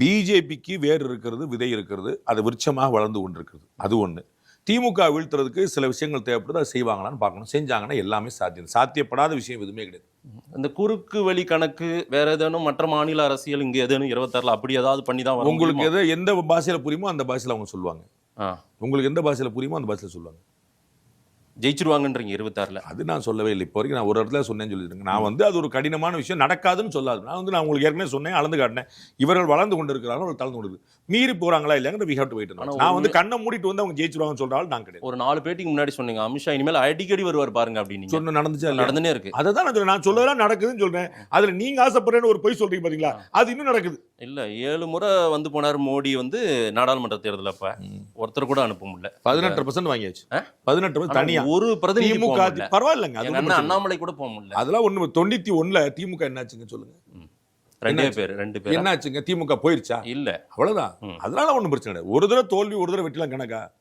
பிஜேபிக்கு வேர் இருக்கிறது விதை இருக்கிறது அது விருட்சமாக வளர்ந்து கொண்டிருக்கிறது. அது ஒண்ணு. திமுக வீழ்த்துறதுக்கு சில விஷயங்கள் தேவைப்படுது அதை செய்வாங்களான்னு பார்க்கணும். செஞ்சாங்கன்னா எல்லாமே சாத்தியம். சாத்தியப்படாத விஷயம் எதுவுமே கிடையாது. இந்த குறுக்கு வழி கணக்கு வேற ஏதேனும் மற்ற மாநில அரசியல் இங்க ஏதேனும் இருபத்தாறுல அப்படி ஏதாவது பண்ணி தான் உங்களுக்கு? எது எந்த பாஷையில புரியுமோ அந்த பாஷையில அவங்க சொல்லுவாங்க. உங்களுக்கு எந்த பாஷையில புரியுமோ அந்த பாஷையில சொல்லுவாங்க. ஜெயிச்சிருவாங்கன்றீங்க இருபத்தாறுல. அது நான் சொல்லவே இல்லை. இப்போ வரைக்கும் நான் ஒரு இடத்துல சொன்னேன்னு சொல்லியிருக்கேன். நான் வந்து அது ஒரு கடினமான விஷயம். நடக்காதுன்னு சொல்லாது. நான் வந்து நான் உங்களுக்கு ஏற்கனவே சொன்னேன் அளந்து காட்டினேன். இவர்கள் வளர்ந்து கொண்டு இருக்கிறாங்க அவர்கள் தளர்ந்து கொண்டு. மீறி போறாங்களா இல்லையாங்க வி ஹேவ் டு வெயிட் நான் ஒரு வந்து கண்ணை மூடிட்டு வந்து அவங்க ஜெயிச்சிருவாங்கன்னு சொல்றாலும் நான் கிடையாது. ஒரு நாலு பேட்டிக்கு முன்னாடி சொன்னீங்க அமித்ஷா இனிமேல் அடிக்கடி வருவார் பாருங்க அப்படின்னு சொன்ன நடந்துச்சா? நடந்துனே இருக்கு. அதை தான் நான் சொல்லலாம் நடக்குதுன்னு சொல்றேன். அதுல நீங்க ஆசைப்படுறேன்னு ஒரு பொய் சொல்றீங்க பாத்தீங்களா? அது இன்னும் நடக்குது. இல்ல ஏழு முறை வந்து போனார் மோடி வந்து நாடாளுமன்ற தேர்தல் அப்ப. ஒருத்தர் கூட அனுப்ப முடியல. பதினெட்டு பர்சன்ட் வாங்கியாச்சு? பதினெட்டு ஆனா தனியா. ஒரு பிரதிநிதி திமுக. பரவாயில்லைங்க. அண்ணாமலை கூட போக முடியல. அதெல்லாம் ஒண்ணு தொண்ணூத்தி ஒண்ணுல திமுக என்னாச்சுங்க சொல்லுங்க. ரெண்டே பேர் ரெண்டு பேர்? என்னாச்சுங்க? திமுக போயிருச்சா? இல்ல. அவ்வளவுதான். அதனால ஒண்ணும் பிரச்சனை கிடையாது ஒரு தடவை தோல்வி ஒரு தடவை வெட்டிலாம் கணக்கா?